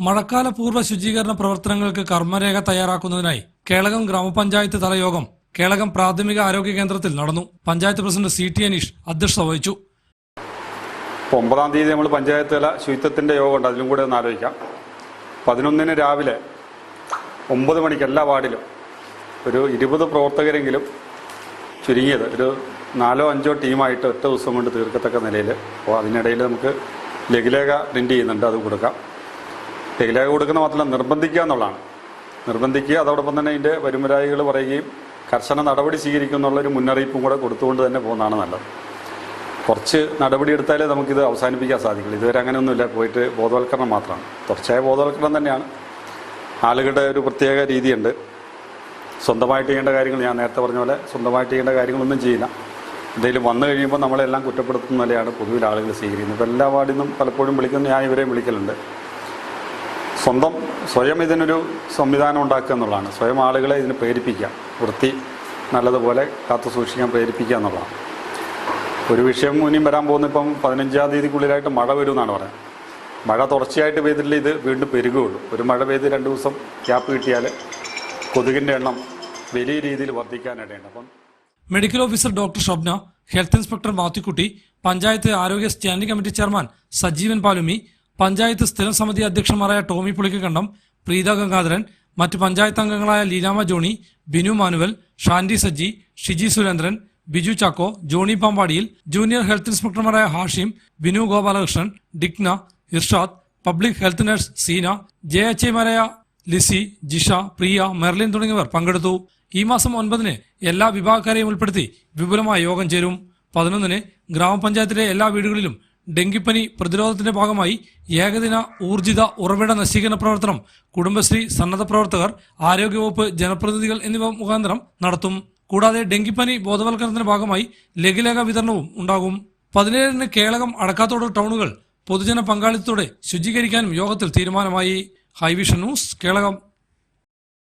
മഴക്കാല പൂർവ ശുചീകരണ പ്രവർത്തനങ്ങൾക്ക് കർമ്മരേഖ തയ്യാറാക്കുന്നതിനായി കേളകം ഗ്രാമപഞ്ചായത്ത് തലയോഗം കേളകം പ്രാഥമിക ആരോഗ്യ കേന്ദ്രത്തിൽ നടന്നു. Panchayat president C T Aneesh അധ്യക്ഷത വഹിച്ചു. ഒമ്പതാം തീയതി നമ്മൾ പഞ്ചായത്ത് തല ശുചിത്വത്തിന്റെ യോഗം ഉണ്ട്. അതിലും കൂടെ ഒന്ന് ആലോചിക്കാം. പതിനൊന്നിന് രാവിലെ ഒമ്പത് മണിക്ക് എല്ലാ വാർഡിലും ഒരു ഇരുപത് പ്രവർത്തകരെങ്കിലും ചുരുങ്ങിയത് ഒരു നാലോ അഞ്ചോ ടീമായിട്ട് ഒറ്റ ദിവസം കൊണ്ട് തീർക്കത്തക്ക നിലയിൽ. അപ്പോൾ അതിനിടയിൽ നമുക്ക് ലഘുലേഖ പ്രിന്റ് ചെയ്യുന്നുണ്ട്. അത് കൊടുക്കാം. ലഘുലേഖ കൊടുക്കുന്ന മാത്രമല്ല നിർബന്ധിക്കുക എന്നുള്ളതാണ്. നിർബന്ധിക്കുക അതോടൊപ്പം തന്നെ ഇതിന്റെ വരുമരായികൾ പറയുകയും കർശന നടപടി സ്വീകരിക്കും എന്നുള്ളൊരു മുന്നറിയിപ്പും കൂടെ കൊടുത്തുകൊണ്ട് തന്നെ പോകുന്നതാണ് നല്ലത്. കുറച്ച് നടപടി എടുത്താലേ നമുക്കിത് അവസാനിപ്പിക്കാൻ സാധിക്കുള്ളൂ. ഇതുവരെ അങ്ങനെയൊന്നുമില്ല പോയിട്ട് ബോധവൽക്കരണം മാത്രമാണ്. തുടർച്ചയായ ബോധവൽക്കരണം തന്നെയാണ്. ആളുകളുടെ ഒരു പ്രത്യേക രീതിയുണ്ട്. സ്വന്തമായിട്ട് ചെയ്യേണ്ട കാര്യങ്ങൾ ഞാൻ നേരത്തെ പറഞ്ഞ പോലെ സ്വന്തമായിട്ട് ചെയ്യേണ്ട കാര്യങ്ങളൊന്നും ചെയ്യില്ല. എന്തെങ്കിലും വന്നു കഴിയുമ്പോൾ നമ്മളെല്ലാം കുറ്റപ്പെടുത്തുന്ന നിലയാണ് പൊതുവിൽ ആളുകൾ സ്വീകരിക്കുന്നത്. ഇപ്പോൾ എല്ലാ വാർഡിൽ നിന്നും പലപ്പോഴും വിളിക്കുന്ന ഞാൻ ഇവരെയും വിളിക്കലുണ്ട്. സ്വന്തം സ്വയം ഇതിനൊരു സംവിധാനം ഉണ്ടാക്കുക എന്നുള്ളതാണ്. സ്വയം ആളുകളെ ഇതിന് പ്രേരിപ്പിക്കുക. വൃത്തി നല്ലതുപോലെ കാത്തു സൂക്ഷിക്കാൻ പ്രേരിപ്പിക്കുക എന്നുള്ളതാണ്. ഒരു വിഷയം ഇനിയും വരാൻ പോകുന്ന ഇപ്പം പതിനഞ്ചാം തീയതിക്കുള്ളിലായിട്ട് മഴ വരും എന്നാണ് പറയുന്നത്. മഴ തുടർച്ചയായിട്ട് പെയ്തിട്ടില്ല ഇത് വീണ്ടും പെരുകുകയുള്ളൂ. ഒരു മഴ പെയ്ത് രണ്ട് ദിവസം ക്യാപ്പ് കിട്ടിയാൽ കൊതുകിന്റെ എണ്ണം വലിയ രീതിയിൽ വർദ്ധിക്കാനിടയുണ്ട്. അപ്പം medical officer doctor Shabna health inspector Mathukutty panchayat ആരോഗ്യ standing committee chairman Sajeevan Palumi panchayat സ്ഥിരം സമിതി അധ്യക്ഷന്മാരായ ടോമി പുളിക്കണ്ടം പ്രീത ഗംഗാധരൻ മറ്റ് പഞ്ചായത്ത് അംഗങ്ങളായ Leelama Johnny Binu manual Shandy Saji Shiji Surendran Biju Chacko Johnny പാമ്പാടിയിൽ junior health ഇൻസ്പെക്ടർമാരായ Hashim Binu Gopalakrishnan Digna Irshad public health nurse Seena J H എമാരായ Lissy Jisha Priya Merlin തുടങ്ങിയവർ പങ്കെടുത്തു. ഈ മാസം ഒൻപതിന് എല്ലാ വിഭാഗക്കാരെയും ഉൾപ്പെടുത്തി വിപുലമായ യോഗം ചേരും. പതിനൊന്നിന് ഗ്രാമപഞ്ചായത്തിലെ എല്ലാ വീടുകളിലും ഡെങ്കിപ്പനി പ്രതിരോധത്തിന്റെ ഭാഗമായി ഏകദിന ഊർജിത ഉറവിട നശീകരണ പ്രവർത്തനം കുടുംബശ്രീ സന്നദ്ധ പ്രവർത്തകർ ആരോഗ്യവകുപ്പ് ജനപ്രതിനിധികൾ എന്നിവ മുഖാന്തരം നടത്തും. കൂടാതെ ഡെങ്കിപ്പനി ബോധവൽക്കരണത്തിന്റെ ഭാഗമായി ലഘുലേഖ വിതരണവും ഉണ്ടാകും. പതിനേഴിന് കേളകം അടക്കാത്തോട് ടൗണുകൾ പൊതുജന പങ്കാളിത്തത്തോടെ ശുചീകരിക്കാനും യോഗത്തിൽ തീരുമാനമായി. Hi vision news Kelakam.